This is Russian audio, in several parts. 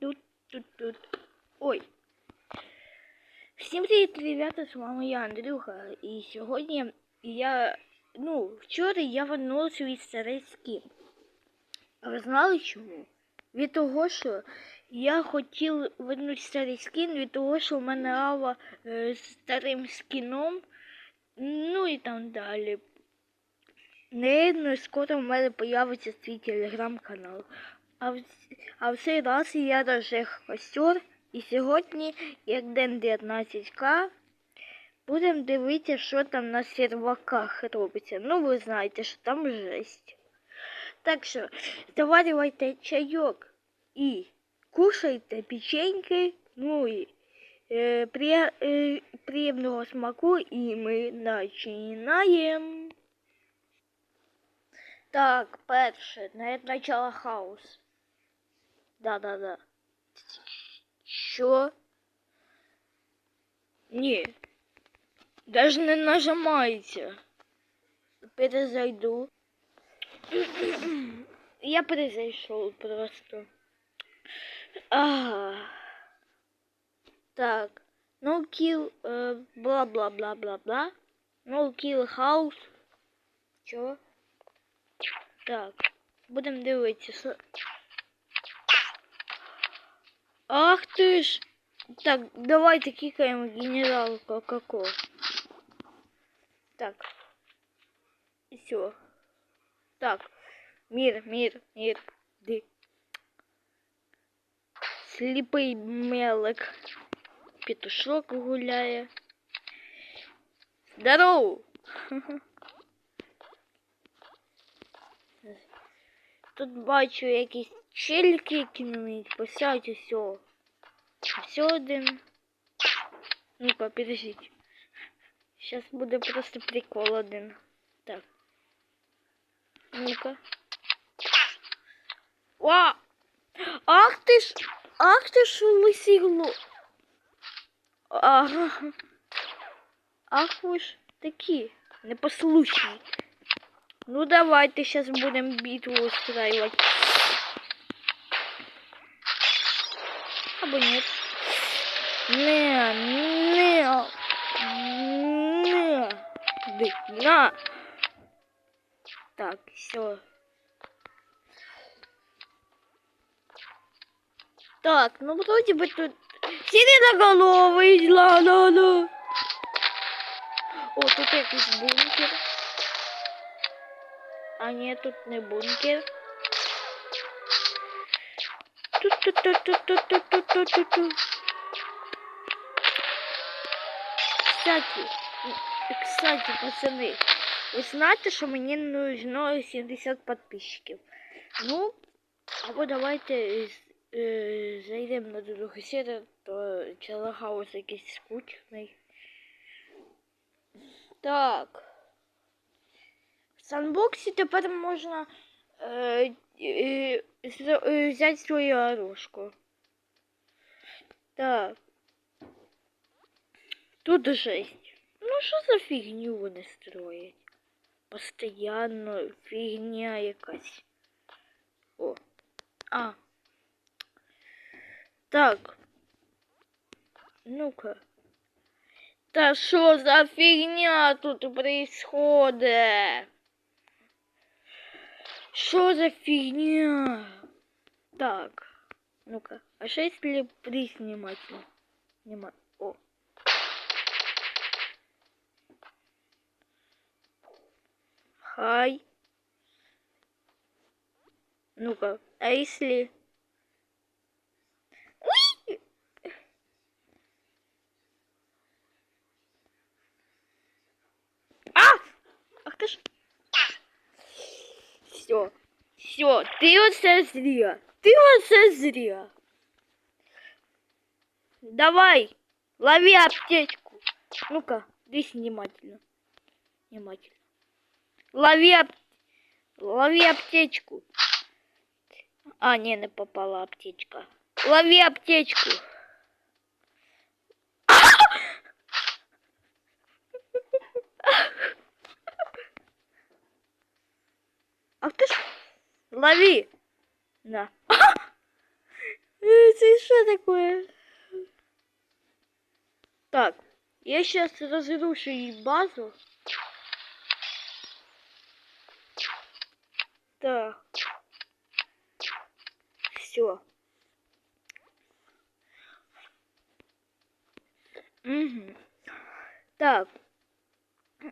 тут, тут, тут. Ой. Всім привіт, ребята, з вами я, Андрюха. І сьогодні я, ну, вчора я вернув свій старий скін. А ви знали чому? Від того, що я хотів вернути старий скін, від того, що в мене лава е, з старим скіном, ну і там далі. Наверное, скоро в мене появиться свій телеграм-канал. А в, а в цей раз я розжег костер. І сьогодні, як день 19к, будемо дивитися, що там на серваках робиться. Ну, ви знаєте, що там жесть. Так що, заварювайте чайок і кушайте печеньки, ну і е, при, е, приємного смаку, і ми починаємо. Так, перше, на начало хаос. Да-да-да. Що? Ні. Даже не нажимається. Перезайду. Я перезайшов просто. Ага. Так. No kill, э, бла-бла-бла-бла-бла. No kill house. Чого? Так. Будемо дивитися. що- Ах ти ж! Так, давайте кикаємо генералку Коко. Так. І все. Так. Мир, мир, мир. Ди. Сліпий мелик. Петушок гуляє. Здорово! Тут бачу якісь чельки кинуть, посядь усе. Все один. Ну-ка, подождите. Сейчас буде просто прикол один. Так. Ну-ка. О! Ах ти ж! Ах ти ж лисігло! Ага. Ах ви ж такі непослушні. Ну давайте сейчас будем битву устраивать. Або нет. Не, не, не. Ды, на. Так, все. Так, ну вроде бы тут сиреноголовый, ла-ла-ла. О, тут якийсь бункер. А ні, тут не бункер. Ту-ту-ту-ту-ту-ту-ту-ту-ту. Кстати, кстати, пацаны, ви знаєте, що мені нужно 70 подписчиків. Ну, або давайте е, зайдемо на другу серію, то челохаус якийсь скучний. Так. В санбоксі тепер можна е, е, з- е, взяти свою оружку. Так. Тут жесть. Ну що за фігню вони строять? Постоянно фігня якась. О. А. Так. Ну-ка. Та що за фігня тут происходит? Что за фигня? Так, ну-ка, а что если приснимать? Снимать. О. Хай. Ну-ка, а если... А! Ах ты ж... Все. Все, ты оце зря. Ты оце зря. Давай, лови аптечку. Ну-ка, здесь внимательно. Внимательно. Лови ап... Лови аптечку. А, не, не попала аптечка. Лови аптечку. Ах ты ж... Лови! На. Э, Це что такое? Так, я сейчас разрушу ей базу. Так. Все. Угу. Так.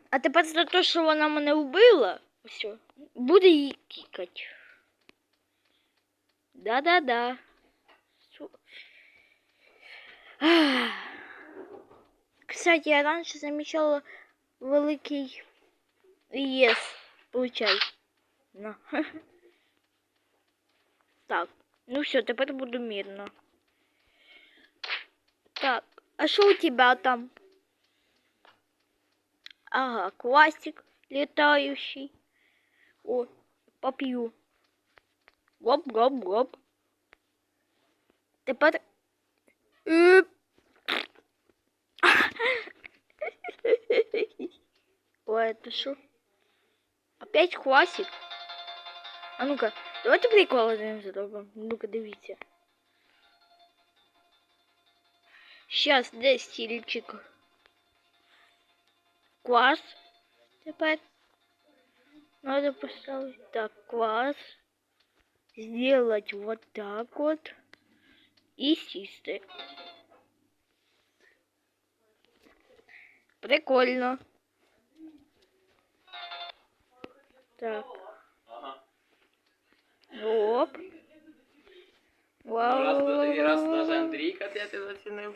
А тепер за те, що вона мене вбила, все, буде її кікать. Да-да-да. Су- Ах. Кстати, я раньше замечала великий ЕС. Получай. На. Так, ну все, тепер буду мирно. Так, а что у тебя там? Ага, классик летающий. О, попью. Гоп-гоп-гоп. Тепер. Е. Ой, это что? Опять классик? А ну-ка, давайте прикол один зробимо. Ну-ка, дивіться. Сейчас, де стільчик? Класс. Тепер надо поставить так, класс. Сделать вот так вот. И систы. Прикольно. Так. Оп. Ну, раз, Вау. раз даже Андрійка, де ти зацінив.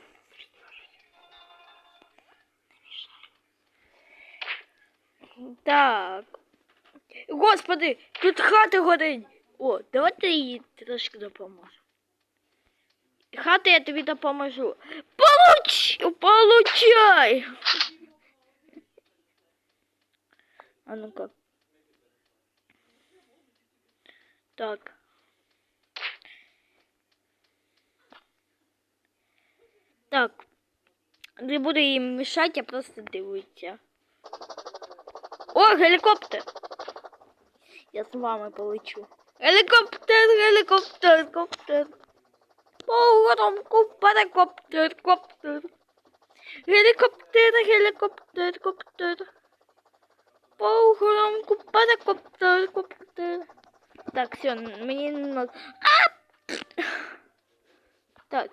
Так. Господи, тут хата горить. О, давайте їй трошки допоможу. Хата я тобі допоможу. Получ! Получай! А ну-ка. Так. Так. Не буду їм мешати, я просто дивлюся. О, гелікоптер! Я з вами полечу. Гелікоптер, гелікоптер, гелікоптер. Поворотку, паракоптер, коптер. Гелікоптер, гелікоптер, коптер. Поворотку, паракоптер, коптер. Так, все, мені не надо. А! Так.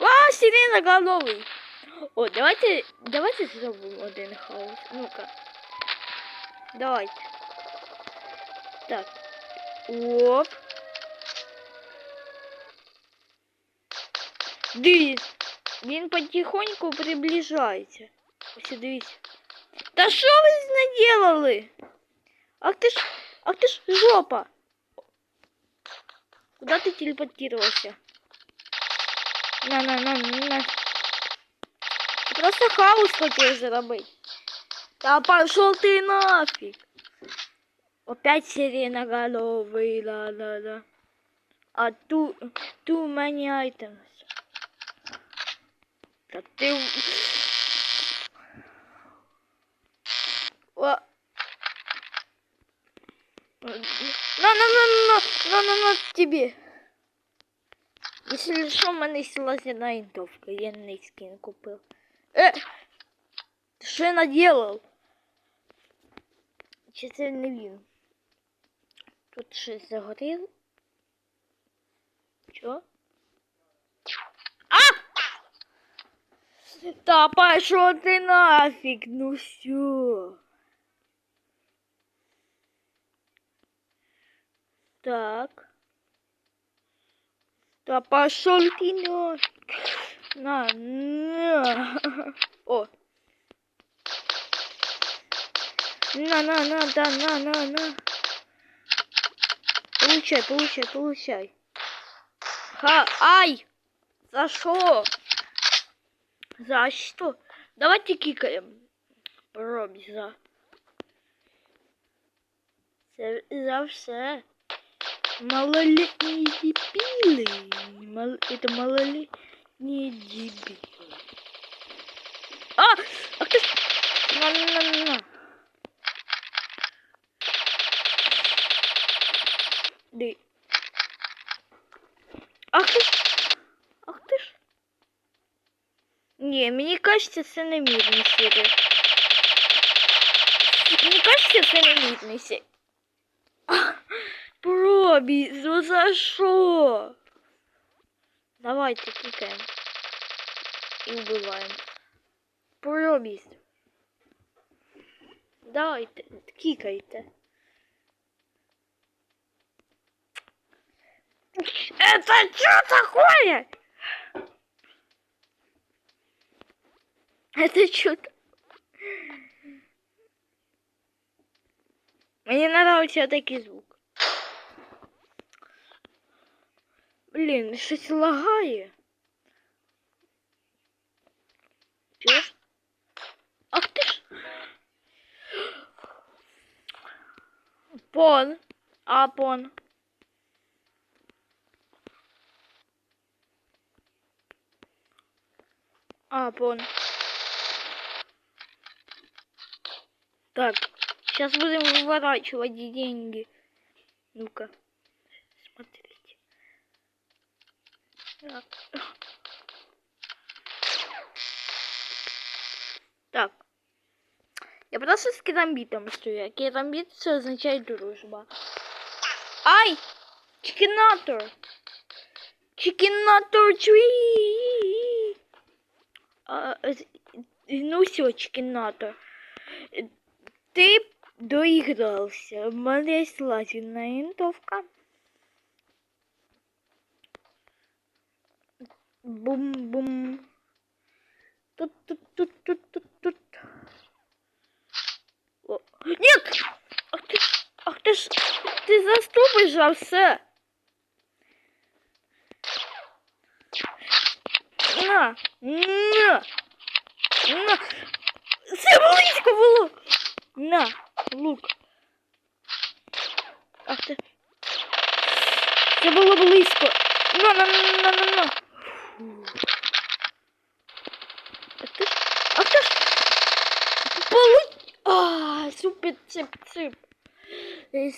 Ва, сирена головый. О, давайте, давайте зробимо один хаос. Ну-ка. Давайте. Так. Оп. Дивіться. Він потихоньку приближається. Ось дивіться. Та що ви наделали? Ах ти ж, ах ти ж жопа. Куда ты телепортировался? На, на, на, на. Ты просто хаос хотел заработать. Да пошел ты нафиг. Опять сиреноголовый, ла-ла-ла. А ту, ту many items. Да ты... О. На, на, на, на, на, на, на, тебе. Если що, в мене лазерна винтовка, я не скин купив. Що я наделал? Чи це не? Тут щось загорів. Чо? А! Та пошел ти нафиг, ну все. Так. Да пошел ты нафиг. На, на. О. На, на, на, да, на, на, на. Получай, получай, получай. Ха, ай! За что? За что? Давайте кикаем. Пробі за. Це за все. Малолетние дебилы. Мал... Это малолетние дебилы. А! Ах ты! ж- Ды. Ах ти ж. Ах ти ж. Ні, мені кажеться, це не мідний сірий. Мені кажеться, це не мідний сірий. Пробі, ну за що? Давайте кикаємо. І вбиваємо. Пробіс. Давайте, кикайте. Это что такое? Это что? Мне нравится такой звук. Блин, лагає. Чуєш? Ах ти ж. Пон. А, пон. А, пон. Так, сейчас будем выворачивать деньги. Ну-ка, смотрите. Так. Так. Я просто с керамбитом стою. Керамбит це означає дружба. Ай! Чикенатор! Чикенатор трee! гнуся кімната. Ти доігрався. В мене є лазерна гвинтовка. Бум-бум. Тут-тут-тут-тут-тут-тут. Нет! Ах ты ах ты ж, а ты заступишь за все. На, на на. Це близько було. На, лук. Ах ти. Це було близько. На, на, на, на, на, на. Ах ти ж, ах ти ж. Полу... А, супер цып цып.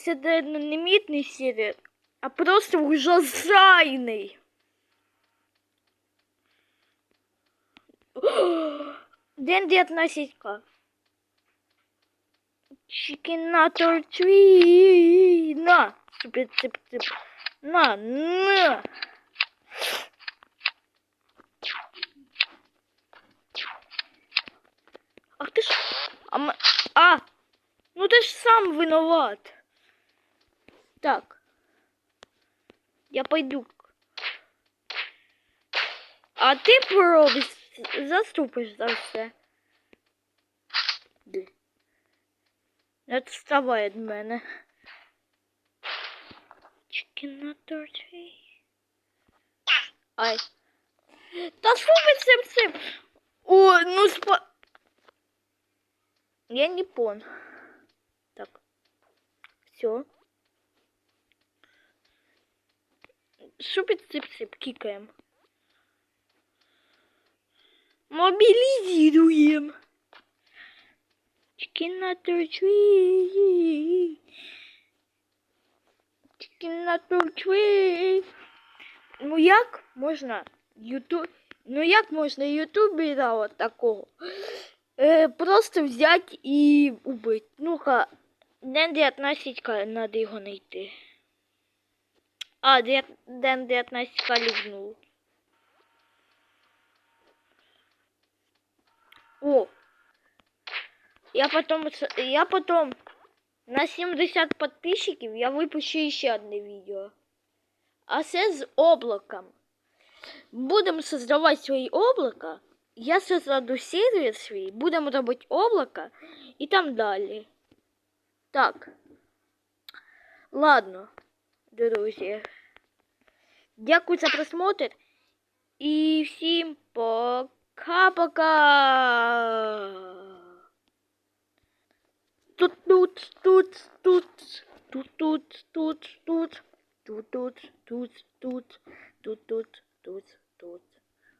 Це не мітний сервер, а просто ужасайний. День 19 к Чикенатор Трі. На, супер цып цып. На, на. Ах ты ж... А, м- а, ну ты ж сам виноват. Так. Я пойду. А ти пробуй заступиш за все. Ди. Не відставай від мене. Chicken на торті. Ай. Та слухай цим цим. О, ну спа... Я не пон. Так. Все. Шупит цып-цып, кикаем. Мобилизируем. Чикинатор трee. Чикинатор трee. Ну як можна ютуб... Ну як можна ютубера от такого е, просто взять і убити? Ну-ка, день 19 надо його знайти. А, день 19 люблю. О! Я потом, с- я потом на 70 подписчиков я выпущу еще одно видео. А це з облаком. Будем создавать свои облака. Я создаду сервер свій, будемо робити облака і там далі. Так. Ладно, друзі. Дякую за просмотр. І всім пока-пока. Тут тут тут тут тут тут тут тут тут тут тут тут тут тут тут тут